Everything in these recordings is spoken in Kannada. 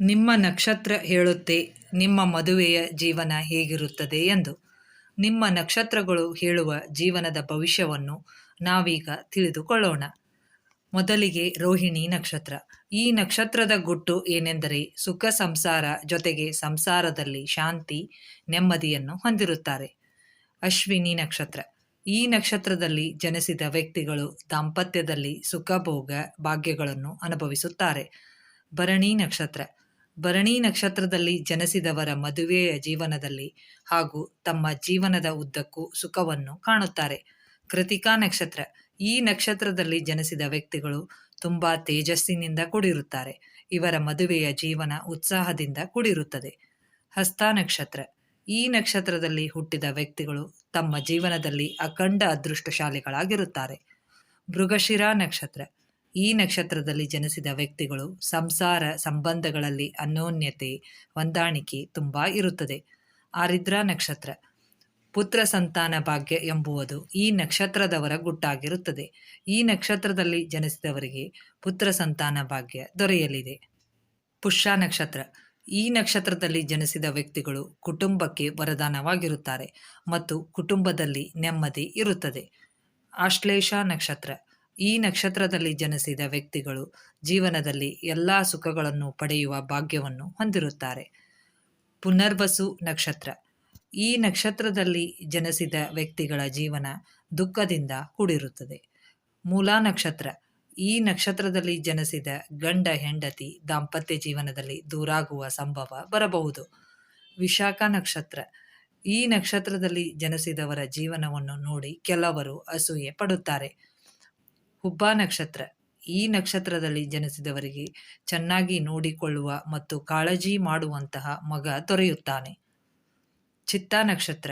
ನಿಮ್ಮ ನಕ್ಷತ್ರ ಹೇಳುತ್ತೆ, ನಿಮ್ಮ ಮದುವೆಯ ಜೀವನ ಹೇಗಿರುತ್ತದೆ ಎಂದು. ನಿಮ್ಮ ನಕ್ಷತ್ರಗಳು ಹೇಳುವ ಜೀವನದ ಭವಿಷ್ಯವನ್ನು ನಾವೀಗ ತಿಳಿದುಕೊಳ್ಳೋಣ. ಮೊದಲಿಗೆ ರೋಹಿಣಿ ನಕ್ಷತ್ರ. ಈ ನಕ್ಷತ್ರದ ಗುಟ್ಟು ಏನೆಂದರೆ ಸುಖ ಸಂಸಾರ ಜೊತೆಗೆ ಸಂಸಾರದಲ್ಲಿ ಶಾಂತಿ, ನೆಮ್ಮದಿಯನ್ನು ಹೊಂದಿರುತ್ತಾರೆ. ಅಶ್ವಿನಿ ನಕ್ಷತ್ರ. ಈ ನಕ್ಷತ್ರದಲ್ಲಿ ಜನಿಸಿದ ವ್ಯಕ್ತಿಗಳು ದಾಂಪತ್ಯದಲ್ಲಿ ಸುಖ ಭೋಗ ಭಾಗ್ಯಗಳನ್ನು ಅನುಭವಿಸುತ್ತಾರೆ. ಭರಣಿ ನಕ್ಷತ್ರ. ಭರಣಿ ನಕ್ಷತ್ರದಲ್ಲಿ ಜನಿಸಿದವರ ಮದುವೆಯ ಜೀವನದಲ್ಲಿ ಹಾಗೂ ತಮ್ಮ ಜೀವನದ ಉದ್ದಕ್ಕೂ ಸುಖವನ್ನು ಕಾಣುತ್ತಾರೆ. ಕೃತಿಕಾ ನಕ್ಷತ್ರ. ಈ ನಕ್ಷತ್ರದಲ್ಲಿ ಜನಿಸಿದ ವ್ಯಕ್ತಿಗಳು ತುಂಬಾ ತೇಜಸ್ಸಿನಿಂದ ಕೂಡಿರುತ್ತಾರೆ. ಇವರ ಮದುವೆಯ ಜೀವನ ಉತ್ಸಾಹದಿಂದ ಕೂಡಿರುತ್ತದೆ. ಹಸ್ತ ನಕ್ಷತ್ರ. ಈ ನಕ್ಷತ್ರದಲ್ಲಿ ಹುಟ್ಟಿದ ವ್ಯಕ್ತಿಗಳು ತಮ್ಮ ಜೀವನದಲ್ಲಿ ಅಖಂಡ ಅದೃಷ್ಟಶಾಲಿಗಳಾಗಿರುತ್ತಾರೆ. ಮೃಗಶಿರಾ ನಕ್ಷತ್ರ. ಈ ನಕ್ಷತ್ರದಲ್ಲಿ ಜನಿಸಿದ ವ್ಯಕ್ತಿಗಳು ಸಂಸಾರ ಸಂಬಂಧಗಳಲ್ಲಿ ಅನ್ಯೋನ್ಯತೆ ಹೊಂದಾಣಿಕೆ ತುಂಬ ಇರುತ್ತದೆ. ಆರಿದ್ರ ನಕ್ಷತ್ರ. ಪುತ್ರ ಸಂತಾನ ಭಾಗ್ಯ ಎಂಬುವುದು ಈ ನಕ್ಷತ್ರದವರ ಗುಟ್ಟಾಗಿರುತ್ತದೆ. ಈ ನಕ್ಷತ್ರದಲ್ಲಿ ಜನಿಸಿದವರಿಗೆ ಪುತ್ರ ಸಂತಾನ ಭಾಗ್ಯ ದೊರೆಯಲಿದೆ. ಪುಷ್ಯ ನಕ್ಷತ್ರ. ಈ ನಕ್ಷತ್ರದಲ್ಲಿ ಜನಿಸಿದ ವ್ಯಕ್ತಿಗಳು ಕುಟುಂಬಕ್ಕೆ ವರದಾನವಾಗಿರುತ್ತಾರೆ ಮತ್ತು ಕುಟುಂಬದಲ್ಲಿ ನೆಮ್ಮದಿ ಇರುತ್ತದೆ. ಆಶ್ಲೇಷ ನಕ್ಷತ್ರ. ಈ ನಕ್ಷತ್ರದಲ್ಲಿ ಜನಿಸಿದ ವ್ಯಕ್ತಿಗಳು ಜೀವನದಲ್ಲಿ ಎಲ್ಲ ಸುಖಗಳನ್ನು ಪಡೆಯುವ ಭಾಗ್ಯವನ್ನು ಹೊಂದಿರುತ್ತಾರೆ. ಪುನರ್ವಸು ನಕ್ಷತ್ರ. ಈ ನಕ್ಷತ್ರದಲ್ಲಿ ಜನಿಸಿದ ವ್ಯಕ್ತಿಗಳ ಜೀವನ ದುಃಖದಿಂದ ಕೂಡಿರುತ್ತದೆ. ಮೂಲಾ ನಕ್ಷತ್ರ. ಈ ನಕ್ಷತ್ರದಲ್ಲಿ ಜನಿಸಿದ ಗಂಡ, ಹೆಂಡತಿ ದಾಂಪತ್ಯ ಜೀವನದಲ್ಲಿ ದೂರಾಗುವ ಸಂಭವ ಬರಬಹುದು. ವಿಶಾಖ ನಕ್ಷತ್ರ. ಈ ನಕ್ಷತ್ರದಲ್ಲಿ ಜನಿಸಿದವರ ಜೀವನವನ್ನು ನೋಡಿ ಕೆಲವರು ಅಸೂಯೆ ಪಡುತ್ತಾರೆ. ಹುಬ್ಬ ನಕ್ಷತ್ರ. ಈ ನಕ್ಷತ್ರದಲ್ಲಿ ಜನಿಸಿದವರಿಗೆ ಚೆನ್ನಾಗಿ ನೋಡಿಕೊಳ್ಳುವ ಮತ್ತು ಕಾಳಜಿ ಮಾಡುವಂತಹ ಮಗ ದೊರೆಯುತ್ತಾನೆ. ಚಿತ್ತ ನಕ್ಷತ್ರ.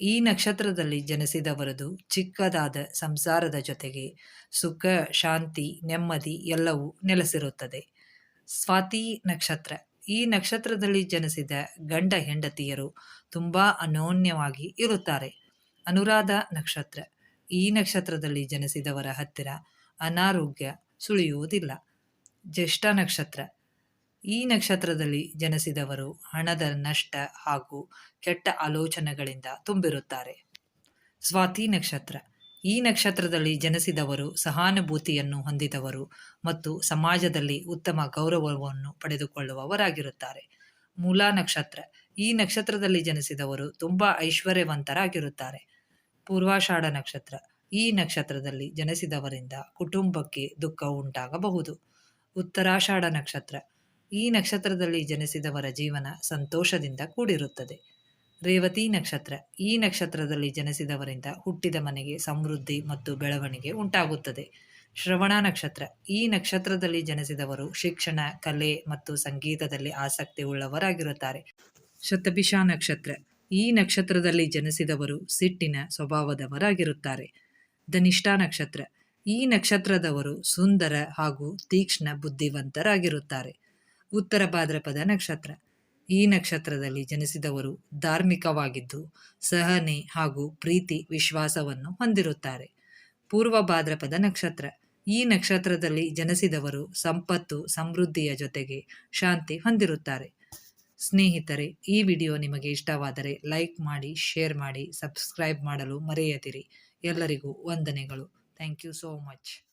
ಈ ನಕ್ಷತ್ರದಲ್ಲಿ ಜನಿಸಿದವರದು ಚಿಕ್ಕದಾದ ಸಂಸಾರದ ಜೊತೆಗೆ ಸುಖ, ಶಾಂತಿ, ನೆಮ್ಮದಿ ಎಲ್ಲವೂ ನೆಲೆಸಿರುತ್ತದೆ. ಸ್ವಾತಿ ನಕ್ಷತ್ರ. ಈ ನಕ್ಷತ್ರದಲ್ಲಿ ಜನಿಸಿದ ಗಂಡ ಹೆಂಡತಿಯರು ತುಂಬ ಅನೋನ್ಯವಾಗಿ ಇರುತ್ತಾರೆ. ಅನುರಾಧ ನಕ್ಷತ್ರ. ಈ ನಕ್ಷತ್ರದಲ್ಲಿ ಜನಿಸಿದವರ ಹತ್ತಿರ ಅನಾರೋಗ್ಯ ಸುಳಿಯುವುದಿಲ್ಲ. ಜ್ಯೇಷ್ಠ ನಕ್ಷತ್ರ. ಈ ನಕ್ಷತ್ರದಲ್ಲಿ ಜನಿಸಿದವರು ಹಣದ ನಷ್ಟ ಹಾಗೂ ಕೆಟ್ಟ ಆಲೋಚನೆಗಳಿಂದ ತುಂಬಿರುತ್ತಾರೆ. ಸ್ವಾತಿ ನಕ್ಷತ್ರ. ಈ ನಕ್ಷತ್ರದಲ್ಲಿ ಜನಿಸಿದವರು ಸಹಾನುಭೂತಿಯನ್ನು ಹೊಂದಿದವರು ಮತ್ತು ಸಮಾಜದಲ್ಲಿ ಉತ್ತಮ ಗೌರವವನ್ನು ಪಡೆದುಕೊಳ್ಳುವವರಾಗಿರುತ್ತಾರೆ. ಮೂಲಾ ನಕ್ಷತ್ರ. ಈ ನಕ್ಷತ್ರದಲ್ಲಿ ಜನಿಸಿದವರು ತುಂಬಾ ಐಶ್ವರ್ಯವಂತರಾಗಿರುತ್ತಾರೆ. ಪೂರ್ವಾಷಾಢ ನಕ್ಷತ್ರ. ಈ ನಕ್ಷತ್ರದಲ್ಲಿ ಜನಿಸಿದವರಿಂದ ಕುಟುಂಬಕ್ಕೆ ದುಃಖ ಉಂಟಾಗಬಹುದು. ಉತ್ತರಾಷಾಢ ನಕ್ಷತ್ರ. ಈ ನಕ್ಷತ್ರದಲ್ಲಿ ಜನಿಸಿದವರ ಜೀವನ ಸಂತೋಷದಿಂದ ಕೂಡಿರುತ್ತದೆ. ರೇವತಿ ನಕ್ಷತ್ರ. ಈ ನಕ್ಷತ್ರದಲ್ಲಿ ಜನಿಸಿದವರಿಂದ ಹುಟ್ಟಿದ ಮನೆಗೆ ಸಮೃದ್ಧಿ ಮತ್ತು ಬೆಳವಣಿಗೆ ಉಂಟಾಗುತ್ತದೆ. ಶ್ರವಣ ನಕ್ಷತ್ರ. ಈ ನಕ್ಷತ್ರದಲ್ಲಿ ಜನಿಸಿದವರು ಶಿಕ್ಷಣ, ಕಲೆ ಮತ್ತು ಸಂಗೀತದಲ್ಲಿ ಆಸಕ್ತಿ ಉಳ್ಳವರಾಗಿರುತ್ತಾರೆ. ಶತಭಿಷ ನಕ್ಷತ್ರ. ಈ ನಕ್ಷತ್ರದಲ್ಲಿ ಜನಿಸಿದವರು ಸಿಟ್ಟಿನ ಸ್ವಭಾವದವರಾಗಿರುತ್ತಾರೆ. ಧನಿಷ್ಠಾ ನಕ್ಷತ್ರ. ಈ ನಕ್ಷತ್ರದವರು ಸುಂದರ ಹಾಗೂ ತೀಕ್ಷ್ಣ ಬುದ್ಧಿವಂತರಾಗಿರುತ್ತಾರೆ. ಉತ್ತರ ಭಾದ್ರಪದ ನಕ್ಷತ್ರ. ಈ ನಕ್ಷತ್ರದಲ್ಲಿ ಜನಿಸಿದವರು ಧಾರ್ಮಿಕವಾಗಿದ್ದು, ಸಹನೆ ಹಾಗೂ ಪ್ರೀತಿ ವಿಶ್ವಾಸವನ್ನು ಹೊಂದಿರುತ್ತಾರೆ. ಪೂರ್ವ ಭಾದ್ರಪದ ನಕ್ಷತ್ರ. ಈ ನಕ್ಷತ್ರದಲ್ಲಿ ಜನಿಸಿದವರು ಸಂಪತ್ತು, ಸಮೃದ್ಧಿಯ ಜೊತೆಗೆ ಶಾಂತಿ ಹೊಂದಿರುತ್ತಾರೆ. ಸ್ನೇಹಿತರೆ, ಈ ವಿಡಿಯೋ ನಿಮಗೆ ಇಷ್ಟವಾದರೆ ಲೈಕ್ ಮಾಡಿ, ಶೇರ್ ಮಾಡಿ, ಸಬ್ಸ್ಕ್ರೈಬ್ ಮಾಡಲು ಮರೆಯದಿರಿ. ಎಲ್ಲರಿಗೂ ವಂದನೆಗಳು. Thank you so much.